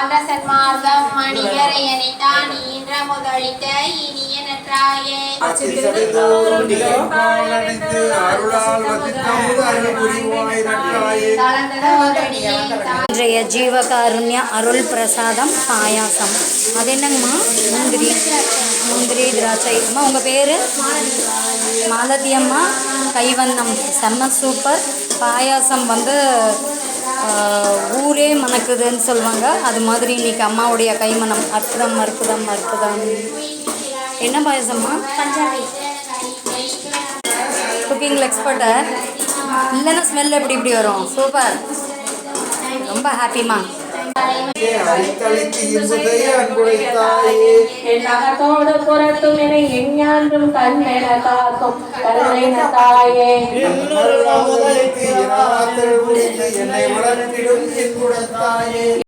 ஆண்ட சன்மார்க்கம் மணிகரை தான் ஈன்ற முதலித்த இனிய நன்றாயே இன்றைய ஜீவகாருண்ய அருள் பிரசாதம் பாயாசம். அது என்னங்கம்மா? முந்திரி. முந்திரி திராட்சை. அம்மா உங்கள் பேர்? மாலதி அம்மா. கைவண்ணம். செம்ம சூப்பர். பாயாசம் வந்து மணக்குதுன்னு சொல்லுவாங்க. அது மாதிரி இன்னைக்கு அம்மாவுடைய கைமணம் அற்புதம் அற்புதம் அற்புதம். என்ன பாயாசம்மா? குக்கிங்கில் எக்ஸ்பர்ட்டா இல்லைன்னா ஸ்மெல் எப்படி இப்படி வரும்? சூப்பர் ரொம்ப ஹாப்பிமா அழித்தளித்து இன்புதை அன்புடைத்தாயே என் அகத்தோடு புறத்தும் என எஞ்ஞான்றும் கண்ணென காக்கும் கருணைன தாயே. என்னை வளர்த்திடும்